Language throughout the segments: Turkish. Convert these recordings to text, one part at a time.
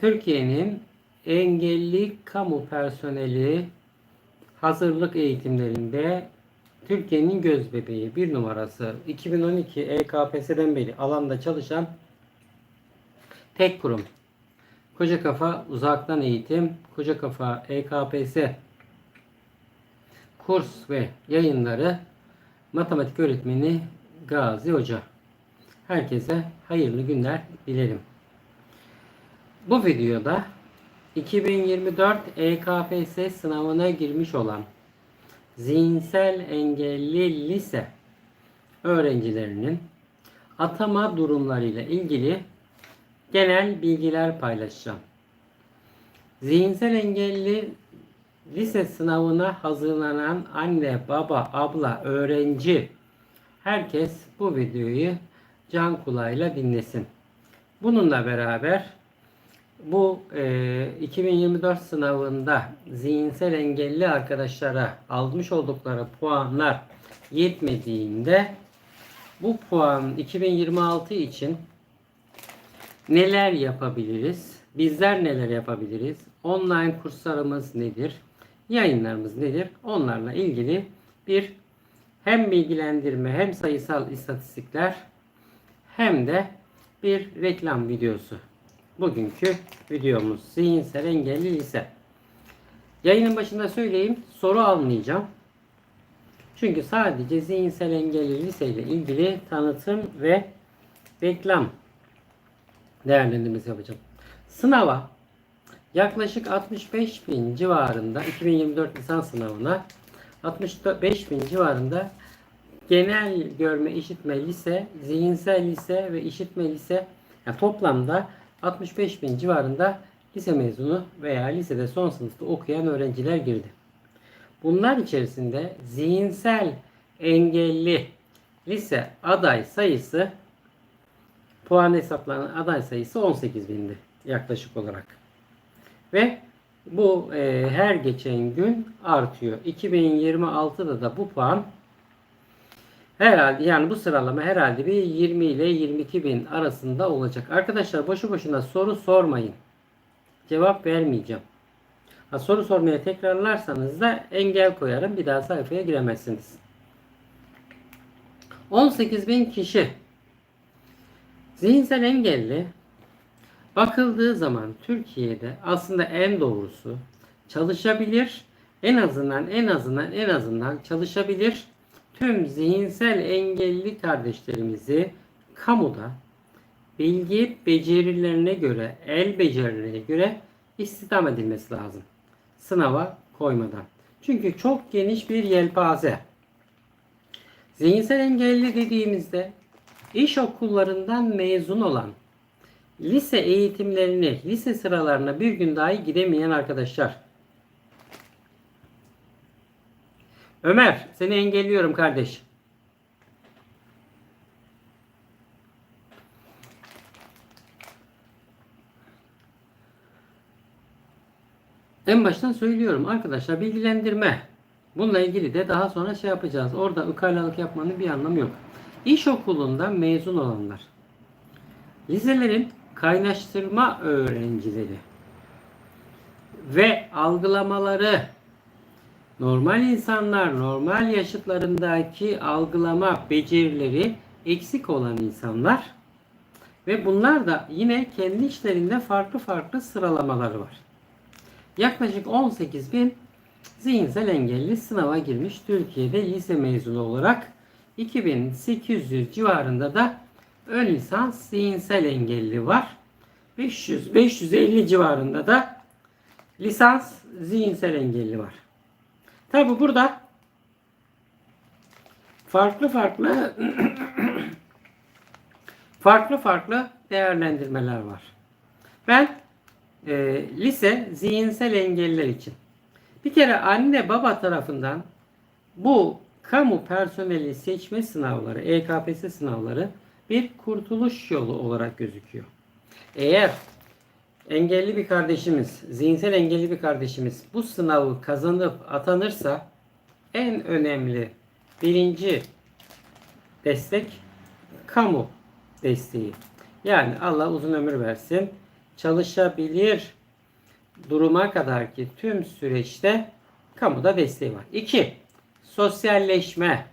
Türkiye'nin engelli kamu personeli hazırlık eğitimlerinde Türkiye'nin göz bebeği bir numarası 2012 EKPS'den beri alanda çalışan tek kurum. Koca Kafa Uzaktan Eğitim, Koca Kafa EKPS kurs ve yayınları matematik öğretmeni Gazi Hoca. Herkese hayırlı günler dilerim. Bu videoda 2024 EKPS sınavına girmiş olan zihinsel engelli lise öğrencilerinin atama durumlarıyla ilgili genel bilgiler paylaşacağım. Zihinsel engelli lise sınavına hazırlanan anne, baba, abla, öğrenci herkes bu videoyu can kulağıyla dinlesin. Bununla beraber bu e, 2024 sınavında zihinsel engelli arkadaşlara almış oldukları puanlar yetmediğinde bu puan 2026 için neler yapabiliriz? Bizler neler yapabiliriz? Online kurslarımız nedir? Yayınlarımız nedir? Onlarla ilgili bir hem bilgilendirme hem sayısal istatistikler hem de bir reklam videosu. Bugünkü videomuz zihinsel engelli lise. Yayının başında söyleyeyim soru almayacağım. Çünkü sadece zihinsel engelli lise ile ilgili tanıtım ve reklam değerlendirmesi yapacağım. Sınava yaklaşık 65 bin civarında 2024 lisans sınavına 65 bin civarında genel görme işitme lise, zihinsel lise ve işitme lise yani toplamda 65 bin civarında lise mezunu veya lisede son sınıfta okuyan öğrenciler girdi. Bunlar içerisinde zihinsel engelli lise aday sayısı puan hesaplanan aday sayısı 18 bindi yaklaşık olarak. Ve bu e, her geçen gün artıyor. 2026'da da bu puan herhalde yani bu sıralama herhalde bir 20 ile 22 bin arasında olacak. Arkadaşlar boşu boşuna soru sormayın. Cevap vermeyeceğim. Ha, soru sormaya tekrarlarsanız da engel koyarım. Bir daha sayfaya giremezsiniz. 18 bin kişi zihinsel engelli bakıldığı zaman Türkiye'de aslında en doğrusu çalışabilir en azından en azından en azından çalışabilir tüm zihinsel engelli kardeşlerimizi kamuda bilgi becerilerine göre, el becerilerine göre istihdam edilmesi lazım. Sınava koymadan. Çünkü çok geniş bir yelpaze. Zihinsel engelli dediğimizde iş okullarından mezun olan lise eğitimlerini, lise sıralarına bir gün dahi gidemeyen arkadaşlar. Ömer, seni engelliyorum kardeş. En baştan söylüyorum arkadaşlar bilgilendirme. Bununla ilgili de daha sonra şey yapacağız. Orada ukalalık yapmanın bir anlamı yok. İş okulundan mezun olanlar. Liselerin kaynaştırma öğrencileri ve algılamaları normal insanlar normal yaşıtlarındaki algılama becerileri eksik olan insanlar ve bunlar da yine kendi işlerinde farklı farklı sıralamaları var. Yaklaşık 18 bin zihinsel engelli sınava girmiş Türkiye'de lise mezunu olarak 2800 civarında da ön lisans zihinsel engelli var. 500 550 civarında da lisans zihinsel engelli var. Tabi burada farklı farklı farklı farklı değerlendirmeler var. Ben e, lise zihinsel engelliler için bir kere anne baba tarafından bu kamu personeli seçme sınavları, EKPS sınavları bir kurtuluş yolu olarak gözüküyor. Eğer engelli bir kardeşimiz, zihinsel engelli bir kardeşimiz bu sınavı kazanıp atanırsa en önemli birinci destek kamu desteği. Yani Allah uzun ömür versin. çalışabilir duruma kadar ki tüm süreçte kamuda desteği var. 2. Sosyalleşme.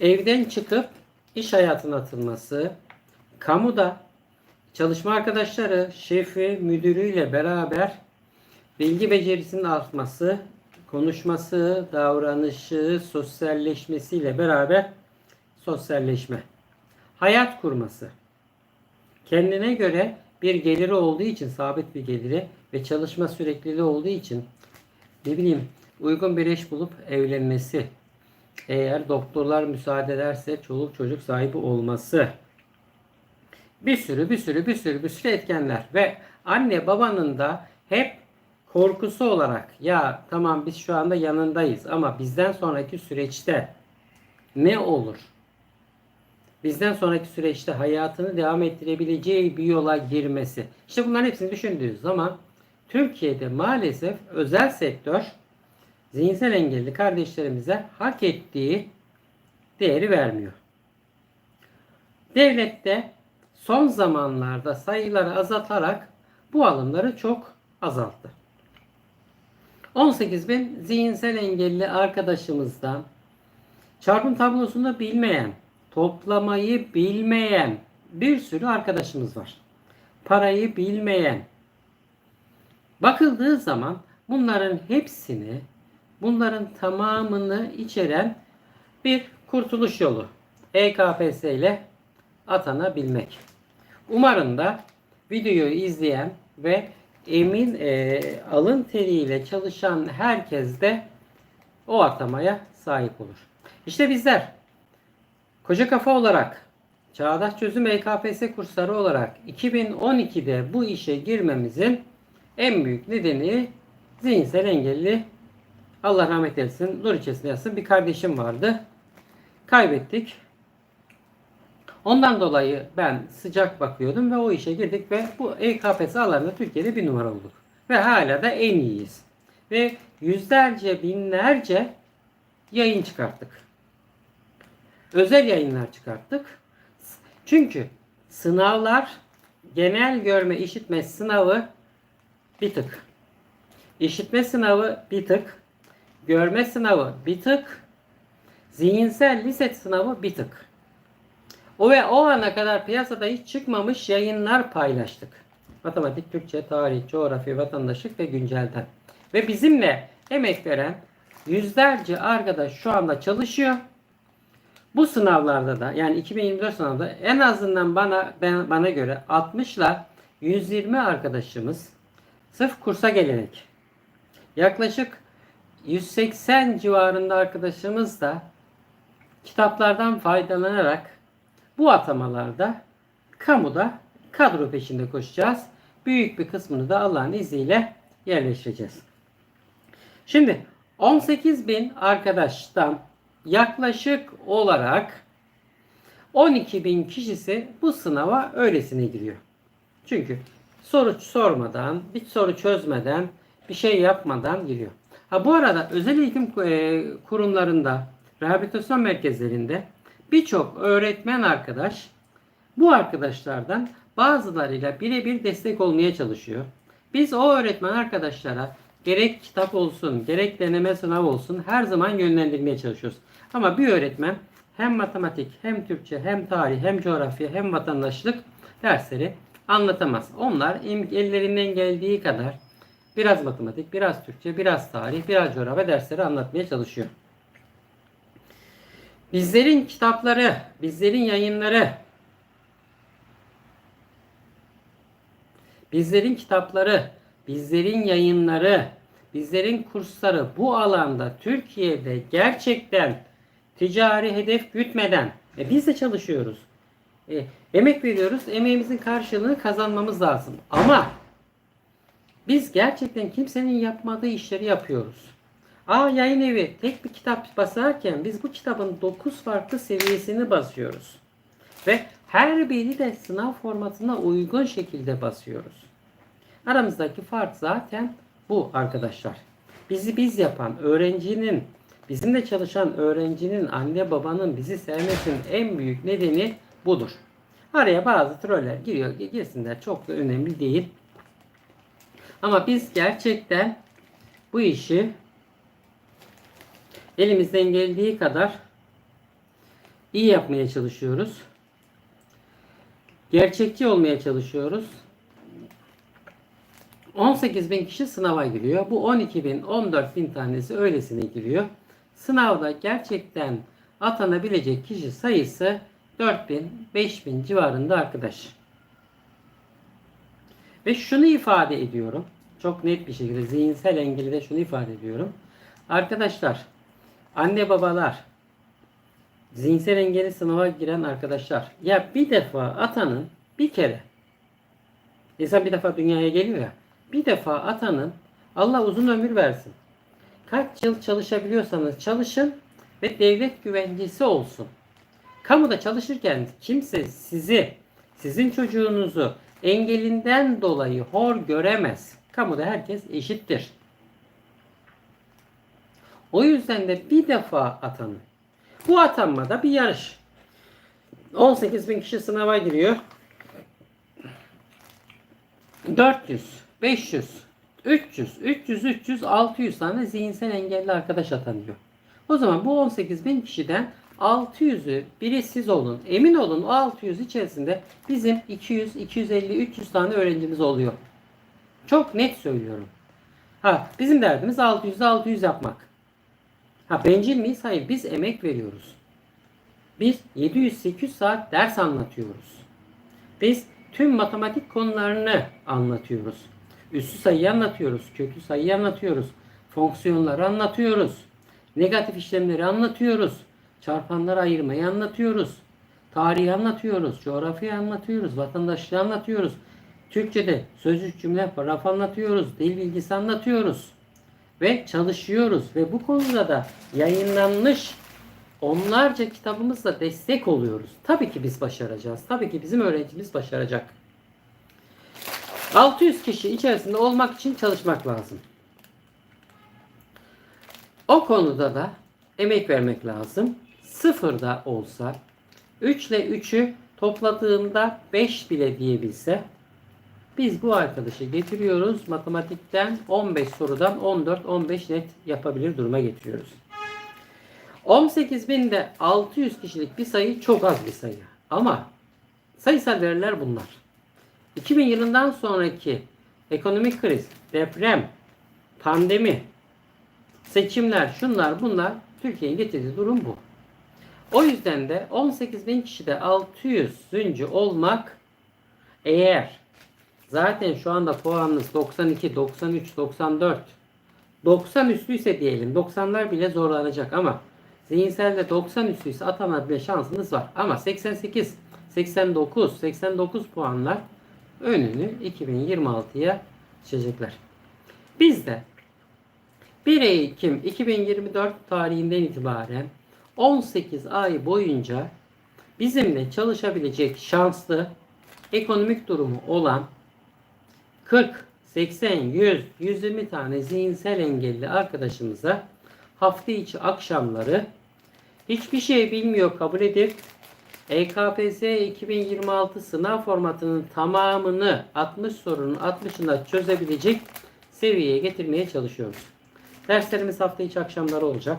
Evden çıkıp iş hayatına atılması, kamuda çalışma arkadaşları, şefi, müdürüyle beraber bilgi becerisinin artması, konuşması, davranışı, sosyalleşmesiyle beraber sosyalleşme. Hayat kurması. Kendine göre bir geliri olduğu için, sabit bir geliri ve çalışma sürekliliği olduğu için ne bileyim uygun bir eş bulup evlenmesi, eğer doktorlar müsaade ederse çoluk çocuk sahibi olması, bir sürü bir sürü bir sürü bir sürü etkenler ve anne babanın da hep korkusu olarak ya tamam biz şu anda yanındayız ama bizden sonraki süreçte ne olur? Bizden sonraki süreçte hayatını devam ettirebileceği bir yola girmesi. İşte bunların hepsini düşündüğü zaman Türkiye'de maalesef özel sektör zihinsel engelli kardeşlerimize hak ettiği değeri vermiyor. Devlet de son zamanlarda sayıları azaltarak bu alımları çok azalttı. 18 bin zihinsel engelli arkadaşımızdan çarpım tablosunu bilmeyen, toplamayı bilmeyen bir sürü arkadaşımız var. Parayı bilmeyen. Bakıldığı zaman bunların hepsini, bunların tamamını içeren bir kurtuluş yolu. EKPS ile atanabilmek. Umarım da videoyu izleyen ve emin e, alın teriyle çalışan herkes de o atamaya sahip olur. İşte bizler Koca Kafa olarak Çağdaş Çözüm EKPS kursları olarak 2012'de bu işe girmemizin en büyük nedeni zihinsel engelli Allah rahmet eylesin, nur içerisinde yatsın bir kardeşim vardı. Kaybettik. Ondan dolayı ben sıcak bakıyordum ve o işe girdik ve bu EKPS alanında Türkiye'de bir numara olduk. Ve hala da en iyiyiz. Ve yüzlerce binlerce yayın çıkarttık. Özel yayınlar çıkarttık. Çünkü sınavlar genel görme işitme sınavı bir tık. İşitme sınavı bir tık. Görme sınavı bir tık. Zihinsel lise sınavı bir tık. O ve o ana kadar piyasada hiç çıkmamış yayınlar paylaştık. Matematik, Türkçe, tarih, coğrafya, vatandaşlık ve güncelden. Ve bizimle emek veren yüzlerce arkadaş şu anda çalışıyor. Bu sınavlarda da yani 2024 sınavında en azından bana ben, bana göre 60 ile 120 arkadaşımız sırf kursa gelerek yaklaşık 180 civarında arkadaşımız da kitaplardan faydalanarak bu atamalarda kamuda kadro peşinde koşacağız. Büyük bir kısmını da Allah'ın izniyle yerleştireceğiz. Şimdi 18 bin arkadaştan yaklaşık olarak 12 bin kişisi bu sınava öylesine giriyor. Çünkü soru sormadan, bir soru çözmeden, bir şey yapmadan giriyor. Ha bu arada özel eğitim e, kurumlarında, rehabilitasyon merkezlerinde birçok öğretmen arkadaş bu arkadaşlardan bazılarıyla birebir destek olmaya çalışıyor. Biz o öğretmen arkadaşlara gerek kitap olsun, gerek deneme sınav olsun her zaman yönlendirmeye çalışıyoruz. Ama bir öğretmen hem matematik, hem Türkçe, hem tarih, hem coğrafya, hem vatandaşlık dersleri anlatamaz. Onlar ellerinden geldiği kadar biraz matematik, biraz Türkçe, biraz tarih, biraz coğrafya dersleri anlatmaya çalışıyor. Bizlerin kitapları, bizlerin yayınları, bizlerin kitapları, bizlerin yayınları, bizlerin kursları bu alanda Türkiye'de gerçekten ticari hedef gütmeden e, biz de çalışıyoruz. E, emek veriyoruz. Emeğimizin karşılığını kazanmamız lazım. Ama biz gerçekten kimsenin yapmadığı işleri yapıyoruz. A yayın evi tek bir kitap basarken biz bu kitabın 9 farklı seviyesini basıyoruz. Ve her biri de sınav formatına uygun şekilde basıyoruz. Aramızdaki fark zaten bu arkadaşlar. Bizi biz yapan öğrencinin, bizimle çalışan öğrencinin, anne babanın bizi sevmesinin en büyük nedeni budur. Araya bazı troller giriyor. Girsinler. Çok da önemli değil. Ama biz gerçekten bu işi elimizden geldiği kadar iyi yapmaya çalışıyoruz. Gerçekçi olmaya çalışıyoruz. 18 bin kişi sınava giriyor. Bu 12 bin, 14 bin tanesi öylesine giriyor. Sınavda gerçekten atanabilecek kişi sayısı 4 bin, 5 bin civarında arkadaş. Ve şunu ifade ediyorum. Çok net bir şekilde zihinsel engeli de şunu ifade ediyorum. Arkadaşlar, anne babalar, zihinsel engeli sınava giren arkadaşlar. Ya bir defa atanın bir kere. İnsan bir defa dünyaya geliyor ya. Bir defa atanın Allah uzun ömür versin. Kaç yıl çalışabiliyorsanız çalışın ve devlet güvencesi olsun. Kamuda çalışırken kimse sizi, sizin çocuğunuzu engelinden dolayı hor göremez. Kamuda herkes eşittir. O yüzden de bir defa atanın. Bu atanmada bir yarış. 18 bin kişi sınava giriyor. 400, 500, 300, 300, 300, 600 tane zihinsel engelli arkadaş atanıyor. O zaman bu 18 bin kişiden 600'ü biri siz olun. Emin olun o 600 içerisinde bizim 200, 250, 300 tane öğrencimiz oluyor. Çok net söylüyorum. Ha bizim derdimiz 600'de 600 yapmak. Ha bencil miyiz? Hayır. Biz emek veriyoruz. Biz 700-800 saat ders anlatıyoruz. Biz tüm matematik konularını anlatıyoruz. Üssü sayıyı anlatıyoruz. Köklü sayıyı anlatıyoruz. Fonksiyonları anlatıyoruz. Negatif işlemleri anlatıyoruz. Çarpanları ayırmayı anlatıyoruz. Tarihi anlatıyoruz. Coğrafyayı anlatıyoruz. Vatandaşlığı anlatıyoruz. Türkçe'de sözcük cümle paragraf anlatıyoruz. Dil bilgisi anlatıyoruz ve çalışıyoruz ve bu konuda da yayınlanmış onlarca kitabımızla destek oluyoruz. Tabii ki biz başaracağız. Tabii ki bizim öğrencimiz başaracak. 600 kişi içerisinde olmak için çalışmak lazım. O konuda da emek vermek lazım. Sıfırda olsa 3 ile 3'ü topladığımda 5 bile diyebilse biz bu arkadaşı getiriyoruz. Matematikten 15 sorudan 14-15 net yapabilir duruma getiriyoruz. 18.000'de 600 kişilik bir sayı çok az bir sayı. Ama sayısal veriler bunlar. 2000 yılından sonraki ekonomik kriz, deprem, pandemi, seçimler, şunlar bunlar Türkiye'nin getirdiği durum bu. O yüzden de 18.000 kişide 600 züncü olmak eğer Zaten şu anda puanınız 92, 93, 94. 90 üstüyse diyelim. 90'lar bile zorlanacak ama zihinselde 90 üstüyse atama bile şansınız var. Ama 88, 89, 89 puanlar önünü 2026'ya çekecekler. Biz de 1 Ekim 2024 tarihinden itibaren 18 ay boyunca bizimle çalışabilecek şanslı ekonomik durumu olan 40, 80, 100, 120 tane zihinsel engelli arkadaşımıza hafta içi akşamları hiçbir şey bilmiyor kabul edip EKPS 2026 sınav formatının tamamını 60 sorunun 60'ında çözebilecek seviyeye getirmeye çalışıyoruz. Derslerimiz hafta içi akşamları olacak.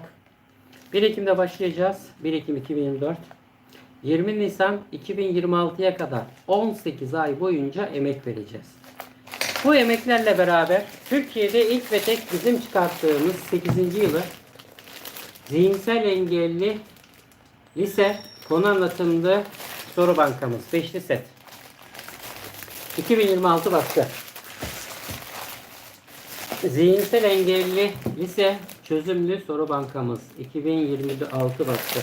1 Ekim'de başlayacağız. 1 Ekim 2024. 20 Nisan 2026'ya kadar 18 ay boyunca emek vereceğiz. Bu emeklerle beraber Türkiye'de ilk ve tek bizim çıkarttığımız 8. yılı zihinsel engelli lise konu anlatımlı soru bankamız 5'li set. 2026 baskı. Zihinsel engelli lise çözümlü soru bankamız 2026 baskı.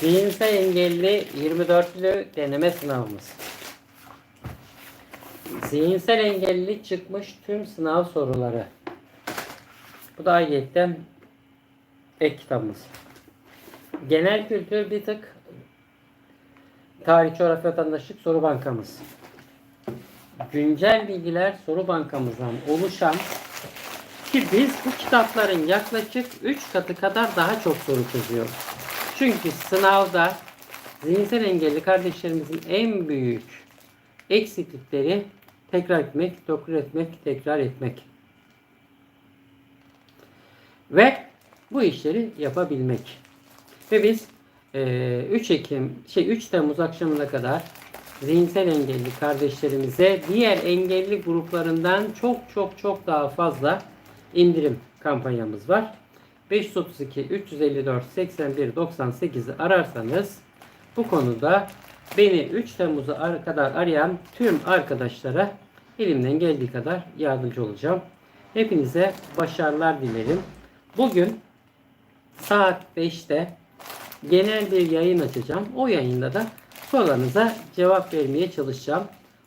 Zihinsel engelli 24'lü deneme sınavımız. Zihinsel engelli çıkmış tüm sınav soruları. Bu da ayrıyetten ek kitabımız. Genel kültür bir tık tarih, coğrafya, vatandaşlık soru bankamız. Güncel bilgiler soru bankamızdan oluşan ki biz bu kitapların yaklaşık 3 katı kadar daha çok soru çözüyoruz. Çünkü sınavda Zihinsel engelli kardeşlerimizin en büyük eksiklikleri tekrar etmek, doktor etmek, tekrar etmek. Ve bu işleri yapabilmek. Ve biz eee, 3 Ekim, şey 3 Temmuz akşamına kadar zihinsel engelli kardeşlerimize diğer engelli gruplarından çok çok çok daha fazla indirim kampanyamız var. 532 354 81 98'i ararsanız bu konuda beni 3 Temmuz'a ar- kadar arayan tüm arkadaşlara elimden geldiği kadar yardımcı olacağım. Hepinize başarılar dilerim. Bugün saat 5'te genel bir yayın açacağım. O yayında da sorularınıza cevap vermeye çalışacağım.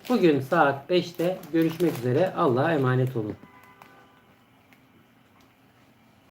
Bugün saat 5'te görüşmek üzere. Allah'a emanet olun.